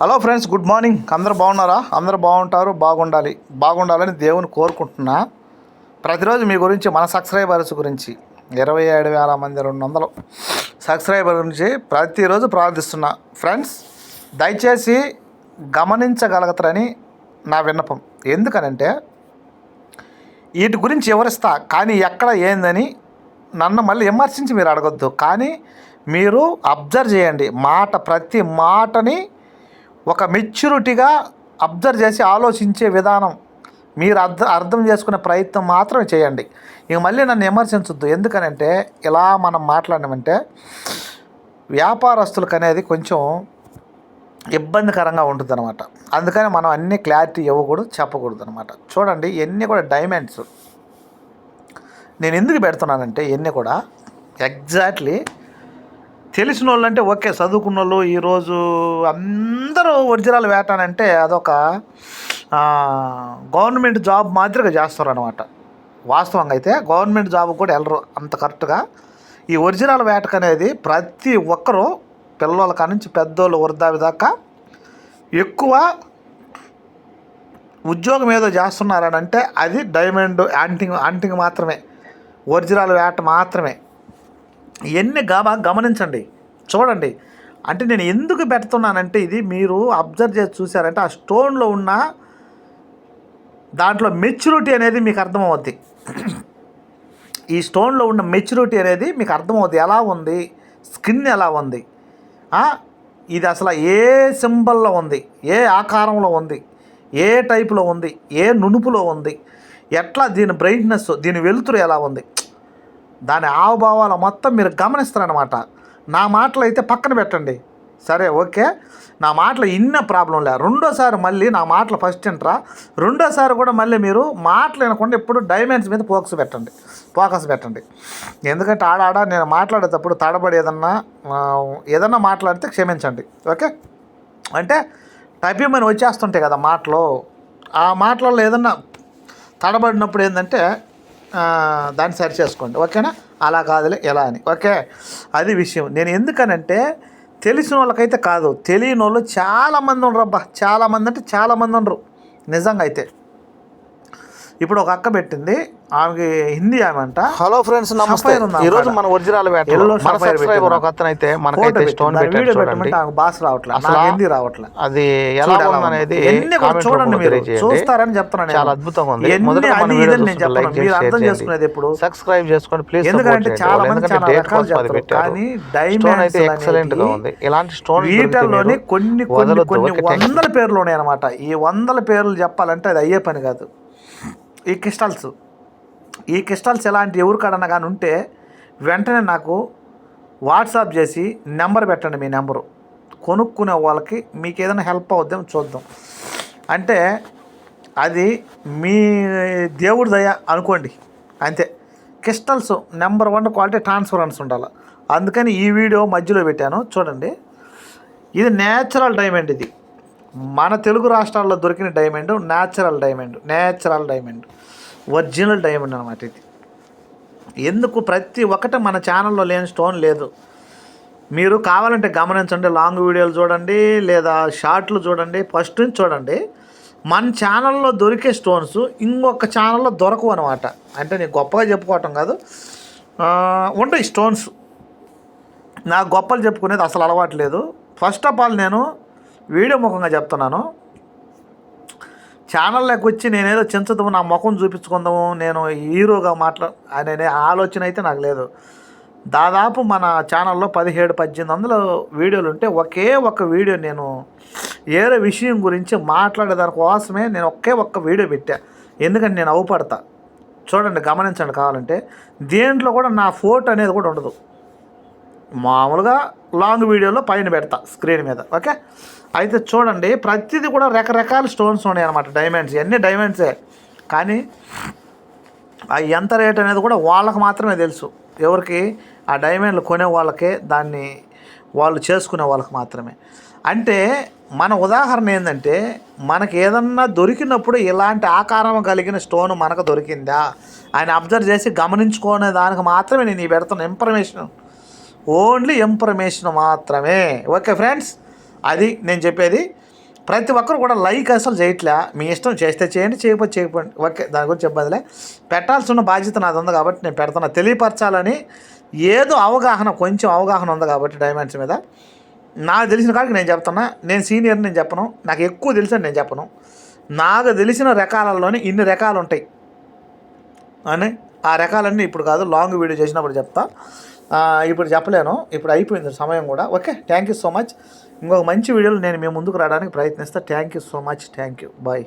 Hello friends good morning. అందరూ బాగున్నారా? అందరూ బాగుంటారు బాగుండాలి. బాగుండాలని దేవుని కోరుకుంటున్నా. ప్రతిరోజు మీ గురించి మన సబ్స్క్రైబర్స్ గురించి ఇరవై ఏడు వేల మంది రెండు వందలు సబ్స్క్రైబర్ గురించి ప్రతిరోజు ప్రార్థిస్తున్నా. ఫ్రెండ్స్ దయచేసి గమనించగలుగుతారని నా విన్నపం. ఎందుకనంటే వీటి గురించి వివరిస్తా కానీ ఎక్కడ ఏందని నన్ను మళ్ళీ విమర్శించి మీరు అడగొద్దు. కానీ మీరు అబ్జర్వ్ చేయండి. మాట ప్రతి మాటని ఒక మెచ్యూరిటీగా అబ్జర్వ్ చేసి ఆలోచించే విధానం. మీరు అర్థం అర్థం చేసుకునే ప్రయత్నం మాత్రమే చేయండి. ఇక మళ్ళీ నన్ను విమర్శించొద్దు. ఎందుకనంటే ఇలా మనం మాట్లాడినామంటే వ్యాపారస్తులకు అనేది కొంచెం ఇబ్బందికరంగా ఉంటుంది అనమాట అందుకని మనం అన్ని క్లారిటీ ఇవ్వకూడదు చెప్పకూడదు అనమాట చూడండి ఇవన్నీ కూడా డైమండ్స్. నేను ఎందుకు పెడుతున్నానంటే ఇవన్నీ కూడా ఎగ్జాక్ట్లీ తెలిసిన వాళ్ళు అంటే ఓకే చదువుకున్న వాళ్ళు ఈరోజు అందరూ ఒరిజినల్ వేటానంటే అదొక గవర్నమెంట్ జాబ్ మాదిరిగా చేస్తారు అనమాట వాస్తవంగా అయితే గవర్నమెంట్ జాబ్ కూడా వెళ్ళరు అంత కరెక్ట్గా. ఈ ఒరిజినల్ వేటకు అనేది ప్రతి ఒక్కరూ పిల్లల కాడ నుంచి పెద్దోళ్ళు వృద్ధావి దాకా ఎక్కువ ఉద్యోగం ఏదో చేస్తున్నారని అంటే అది డైమండ్ యాంటింగ్ యాంటింగ్ మాత్రమే. ఒరిజినల్ వేట మాత్రమే. ఇవన్నీ గమ గమనించండి. చూడండి. అంటే నేను ఎందుకు పెడుతున్నానంటే ఇది మీరు అబ్జర్వ్ చేసి చూసారంటే ఆ స్టోన్లో ఉన్న దాంట్లో మెచ్యూరిటీ అనేది మీకు అర్థమవుద్ది. ఈ స్టోన్లో ఉన్న మెచ్యూరిటీ అనేది మీకు అర్థమవుద్ది. ఎలా ఉంది? స్కిన్ ఎలా ఉంది? ఇది అసలు ఏ సింబల్లో ఉంది? ఏ ఆకారంలో ఉంది? ఏ టైపులో ఉంది? ఏ నునుపులో ఉంది? ఎట్లా దీని బ్రైట్నెస్ దీని వెలుతురు ఎలా ఉంది? దాని ఆవభావాలు మొత్తం మీరు గమనిస్తారనమాట నా మాటలు అయితే పక్కన పెట్టండి. సరే ఓకే. నా మాటలు ఇన్న ప్రాబ్లం లే. రెండోసారి మళ్ళీ నా మాటలు ఫస్ట్ ఇంట్రా రెండోసారి కూడా మళ్ళీ మీరు మాటలు వినకుండా ఎప్పుడు డైమండ్స్ మీద ఫోకస్ పెట్టండి. ఫోకస్ పెట్టండి. ఎందుకంటే ఆడాడ నేను మాట్లాడేటప్పుడు తడబడి ఏదన్నా ఏదన్నా మాట్లాడితే క్షమించండి. ఓకే? అంటే టైపింగ్ వచ్చేస్తుంటాయి కదా మాటలు. ఆ మాటలలో ఏదన్నా తడబడినప్పుడు ఏంటంటే దాన్ని సరి చేసుకోండి. ఓకేనా? అలా కాదులే ఎలా అని. ఓకే? అది విషయం. నేను ఎందుకనంటే తెలిసిన వాళ్ళకైతే కాదు. తెలియని వాళ్ళు చాలామంది ఉండరు అబ్బా చాలామంది అంటే చాలామంది ఉండరు. నిజంగా అయితే. ఇప్పుడు ఒక అక్క పెట్టింది. ఆమెకి హిందీ ఆమె అంట హలో ఫ్రెండ్స్ నమస్తే ఈ రోజు? మన ఒరిజినల్ వేట మన సబ్స్క్రైబర్? ఒక అతను అయితే మనకైతే స్టోన్ వీడియో పెట్టమంటే ఆమెకు భాష రావట్లేదు అసలు నాకు హిందీ రావట్లేదు అది ఎలా ఉందో. ఎన్ని చూడండి మీరు. చూస్తారని చెప్తున్నాను నేను. చాలా అద్భుతంగా ఉంది మొదట మన వీడియో. లైక్ మీరు చేసి అర్థం చేసుకునేది ఎప్పుడు? సబ్స్క్రైబ్ చేసుకోండి ప్లీజ్ ఎందుకంటే చాలా మంది చాలా రకాలు చెప్తారు కానీ స్టోన్ అయితే ఎక్సలెంట్గా ఉంది ఇలాంటి స్టోన్ వీటిల్లోనే కొన్ని కొన్ని. కొన్ని. వందల పేర్లు ఉన్నాయి అనమాట ఈ వందల పేర్లు చెప్పాలంటే అది అయ్యే పని కాదు ఈ క్రిస్టల్స్ ఈ క్రిస్టల్స్ ఎలాంటి ఎవరికాడన్నా కానీ ఉంటే వెంటనే నాకు వాట్సాప్ చేసి నెంబర్ పెట్టండి మీ నెంబరు. కొనుక్కునే వాళ్ళకి మీకు ఏదైనా హెల్ప్ అవుద్దాం చూద్దాం. అంటే అది మీ దేవుడి దయ అనుకోండి. అంతే. Crystals number one quality transference ఉండాలి. అందుకని ఈ వీడియో మధ్యలో పెట్టాను. చూడండి. ఇది నేచురల్ డైమండ్ ఇది. మన తెలుగు రాష్ట్రాల్లో దొరికిన diamond natural diamond natural diamond. Original diamond అనమాట ఇది. ఎందుకు ప్రతి ఒక్కటి మన ఛానల్లో లేని స్టోన్ లేదు. మీరు కావాలంటే గమనించండి లాంగ్ వీడియోలు చూడండి లేదా షార్ట్లు చూడండి ఫస్ట్ నుంచి చూడండి. మన ఛానల్లో దొరికే స్టోన్స్ ఇంకొక ఛానల్లో దొరకవు అనమాట అంటే నేను గొప్పగా చెప్పుకోవటం కాదు. ఉంటాయి స్టోన్స్. నాకు గొప్పలు చెప్పుకునేది అసలు అలవాటు లేదు. ఫస్ట్ ఆఫ్ ఆల్ నేను వీడియో ముఖంగా చెప్తున్నాను. ఛానల్లోకి వచ్చి నేనేదో చించదాము నా ముఖం చూపించుకుందాము నేను హీరోగా మాట్లా అనే ఆలోచన అయితే నాకు లేదు. దాదాపు మన ఛానల్లో పదిహేడు పద్దెనిమిది వందల వీడియోలు ఉంటే ఒకే ఒక్క వీడియో నేను ఏదో విషయం గురించి మాట్లాడేదాని కోసమే నేను ఒకే ఒక్క వీడియో పెట్టా. ఎందుకంటే నేను అవుపడతా చూడండి గమనించండి కావాలంటే. దేంట్లో కూడా నా ఫోటో అనేది కూడా ఉండదు. మామూలుగా లాంగ్ వీడియోలో పైన పెడతా స్క్రీన్ మీద ఓకే? అయితే చూడండి ప్రతిదీ కూడా రకరకాల స్టోన్స్ ఉన్నాయి అనమాట డైమండ్స్ ఇవన్నీ డైమండ్సే కానీ ఆ ఎంత రేట్ అనేది కూడా వాళ్ళకి మాత్రమే తెలుసు. ఎవరికి? ఆ డైమండ్లు కొనే వాళ్ళకే దాన్ని వాళ్ళు చేసుకునే వాళ్ళకి మాత్రమే. అంటే మన ఉదాహరణ ఏంటంటే మనకి ఏదన్నా దొరికినప్పుడు ఇలాంటి ఆకారం కలిగిన స్టోన్ మనకు దొరికిందా? ఆయన అబ్జర్వ్ చేసి గమనించుకునే దానికి మాత్రమే నేను ఈ పెడుతున్న ఇన్ఫర్మేషన్ ఓన్లీ ఇన్ఫర్మేషన్ మాత్రమే. ఓకే ఫ్రెండ్స్ అది నేను చెప్పేది. ప్రతి ఒక్కరు కూడా లైక్ అసలు చేయట్లే. మీ ఇష్టం చేస్తే చేయండి చేయకపోతే చేయకపోండి. ఓకే దాని గురించి ఇబ్బందిలే పెట్టాల్సి ఉన్న బాధ్యత నాది ఉంది కాబట్టి నేను పెడతాను తెలియపరచాలని ఏదో అవగాహన కొంచెం అవగాహన ఉంది కాబట్టి డైమండ్స్ మీద. నాకు తెలిసిన కాడికి నేను చెప్తున్నా. నేను సీనియర్ నేను చెప్పను. నాకు ఎక్కువ తెలిసిన నేను చెప్పను. నాకు తెలిసిన రకాలలోనే ఇన్ని రకాలు ఉంటాయి. అని ఆ రకాలన్నీ ఇప్పుడు కాదు లాంగ్ వీడియో చేసినప్పుడు చెప్తా. ఇప్పుడు చెప్పలేను. ఇప్పుడు అయిపోయింది సమయం కూడా. Okay thank you so much ఇంకొక మంచి వీడియోలు నేను మీ ముందుకు రావడానికి ప్రయత్నిస్తా. Thank you so much thank you bye